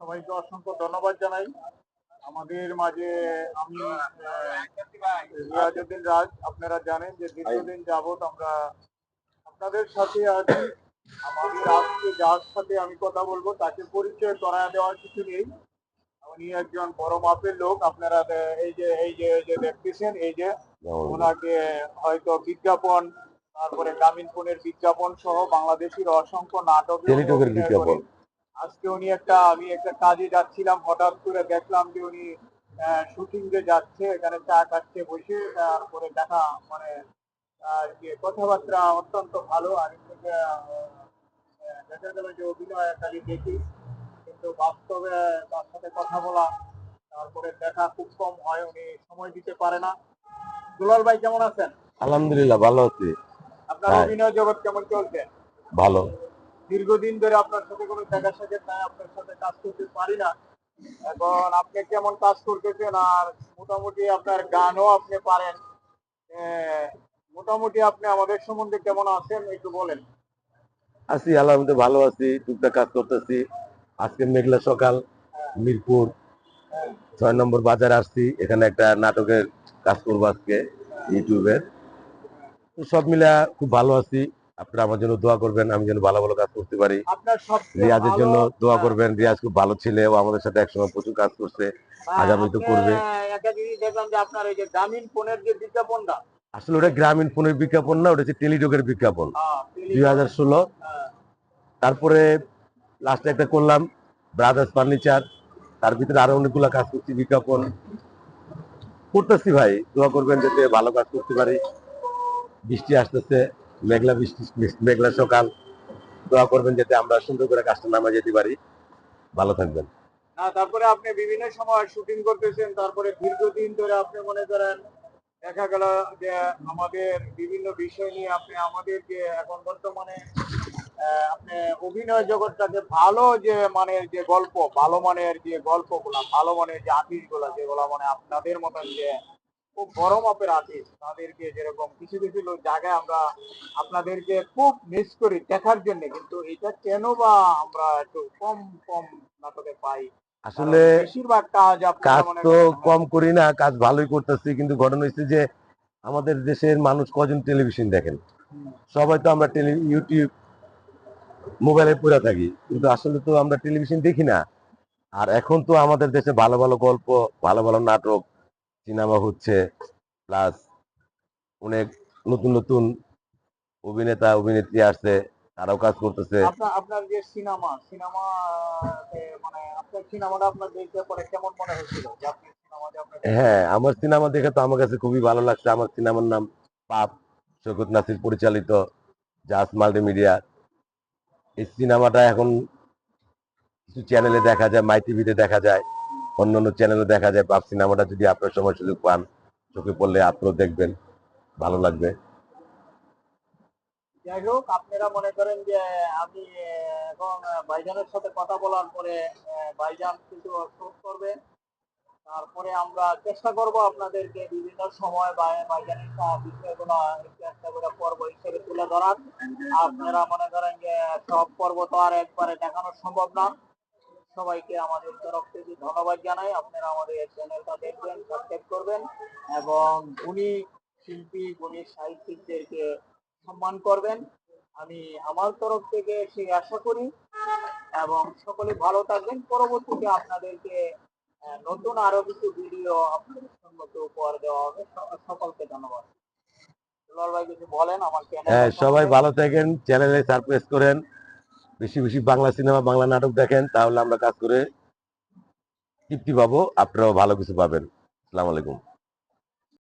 সবাইকে অসংখ্য ধন্যবাদ জানাই। আমাদের মাঝে আমি রিয়াজউদ্দিন রাজ আপনারা জানেন যে দীর্ঘদিন যাবত আমরা আপনাদের সাথে আছি। আমাদের আজকে যার সাথে আমি কথা বলব তাকে পরিচয় করা দেওয়ার কিছু নেই। উনি একজন বড় মাপের লোক আপনারা এই যে এই যে এই যে দেখতেছেন এই যে ওনাকে হয়তো বিজ্ঞাপন তারপরে গ্রামীণ ফোনের বিজ্ঞাপন সহ বাংলাদেশের অসংখ্য নাটক বিজ্ঞাপন। আজকে উনি একটা আমি একটা কাজে যাচ্ছিলাম হঠাৎ করে দেখলাম যে উনি শুটিং এ যাচ্ছে এখানে চা খাচ্ছে বসে তারপরে দেখা মানে যে কথাবার্তা অত্যন্ত ভালো। আহ, দেখা গেল যে অভিনয় খালি দেখি কিন্তু বাস্তবে তার সাথে কথা বলা তারপরে দেখা খুব কম হয় উনি সময় দিতে পারে না। দুলাল ভাই কেমন আছেন? আলহামদুলিল্লাহ ভালো আছি। আপনার হ্যাঁ। অভিনয় জগৎ কেমন চলছে? ভালো। দীর্ঘদিন ধরে আপনার সাথে কোনো দেখা সাক্ষাৎ নাই, আপনার সাথে কাজ করতে পারি না। এখন আপনি কেমন কাজ করতেছেন আর মোটামুটি আপনার গানও আপনি পারেন। মোটামুটি আপনি আমাদের সম্বন্ধে কেমন আছেন একটু বলেন। আছি, আলহামদুলিল্লাহ ভালো আছি, টুকটাক কাজ করতেছি। আজকে মেঘলা সকাল, মিরপুর, ছয় নম্বর বাজার আসছি। এখানে একটা নাটকের কাজ করব আজকে ইউটিউবের সব মিলা খুব ভালো আছি। আপনারা আমার জন্য দোয়া করবেন আমি যেন ভালো ভালো কাজ করতে পারি। রিয়াজের জন্য দোয়া করবেন। রিয়াজ খুব ভালো ছেলে ও আমাদের সাথে একসময় প্রচুর কাজ করছে হ্যাঁ, আগামী তো করবে। আসলে ওটা গ্রামীণ ফোনের বিজ্ঞাপন না ওটা হচ্ছে টেলিটকের বিজ্ঞাপন হ্যাঁ, দুই হাজার ষোলো। হ্যাঁ, তারপরে লাস্টে একটা করলাম ব্রাদার্স ফার্নিচার তার ভিতরে আরও অনেকগুলো কাজ করছি বিজ্ঞাপন। করতেছি ভাই দোয়া করবেন যাতে ভালো কাজ করতে পারি। বৃষ্টি আসতেছে মেঘলা বৃষ্টি মেঘলা সকাল। দোয়া করবেন যাতে আমরা সুন্দর করে কাজটা নামা যেতে পারি। ভালো থাকবেন। তারপরে আপনি বিভিন্ন সময় শুটিং করতেছেন। তারপরে দীর্ঘদিন ধরে আপনি মনে করেন, দেখা গেল যে আমাদের বিভিন্ন বিষয় নিয়ে আপনি আমাদেরকে এখন বর্তমানে আপনি অভিনয় জগৎটাকে ভালো যে মানের যে গল্প, ভালো মানের যে গল্পগুলা, ভালো মানের যে আর্টিস্টগুলা যেগুলো মানে আপনাদের মতন যে খুব বড় মাপের আর্টিস্ট তাদেরকে যেরকম কিছু কিছু লোক জায়গায় আমরা আপনাদেরকে খুব মিস করি দেখার জন্য। কিন্তু এটা কেন বা আমরা একটু কম কম নাটকে পাই? আসলে বেশিরভাগ কাজ কাজ তো কম করি না কাজ ভালোই করতেছি। কিন্তু ঘটনা হচ্ছে যে আমাদের দেশের মানুষ কজন টেলিভিশন দেখেন? সবাই তো আমরা টেলি ইউটিউব মোবাইলে পড়ে থাকি। কিন্তু আসলে তো আমরা টেলিভিশন দেখি না। আর এখন তো আমাদের দেশে ভালো ভালো গল্প ভালো ভালো নাটক সিনেমা হচ্ছে প্লাস অনেক নতুন নতুন অভিনেতা অভিনেত্রী আসছে তারাও কাজ করতেছে। আপনার যে সিনেমা সিনেমা মানে আপনার সিনেমাটা আপনার দেখতে পরে কেমন মনে আপনার হ্যাঁ আমার সিনেমা দেখে তো আমার কাছে খুবই ভালো লাগছে। আমার সিনেমার নাম পাপ শৈকত নাসির পরিচালিত জাস মাল্টিমিডিয়া। এই সিনেমাটা এখন কিছু চ্যানেলে দেখা যায় মাই টিভিতে দেখা যায়। অন্য অন্য চ্যানেলে দেখা যায় পাপ সিনেমাটা যদি আপনার সময় সুযোগ পান, চোখে পড়লে আপনিও দেখবেন, ভালো লাগবে। যাই হোক, আপনারা মনে করেন যে, আমি এখন ভাইজানের সাথে কথা বলার পরে ভাইজান কিন্তু শোধ করবে। তারপরে আমরা চেষ্টা করব আপনাদেরকে বিভিন্ন সময় ভাইজানের বিষয়গুলো একটা করে পর্ব হিসেবে তুলে ধরার। আপনারা মনে করেন যে, সব পর্ব তো আর একবারে দেখানো সম্ভব না। সবাইকে আমাদের তরফ থেকে ধন্যবাদ জানাই। আপনারা আমাদের চ্যানেলটা দেখবেন সাবস্ক্রাইব করবেন এবং গুণী শিল্পী গুণী সাহিত্যিকদেরকে সম্মান করবেন। আমি আমার তরফ থেকে সেই আশা করি এবং সকলে ভালো থাকবেন। পরবর্তীতে আপনাদেরকে নতুন আরও কিছু ভিডিও আপনাদের সম্মুখে উপহার দেওয়া হবে। সকলকে ধন্যবাদ। দুলাল ভাই কিছু বলেন? আমার চ্যানেল হ্যাঁ সবাই ভালো থাকেন চ্যানেলে সারপ্রাইজ করেন। বেশি বেশি বাংলা সিনেমা, বাংলা নাটক দেখেন, তাহলে আমরা কাজ করে তৃপ্তি পাবো, আপনারাও ভালো কিছু পাবেন। আসসালামু আলাইকুম।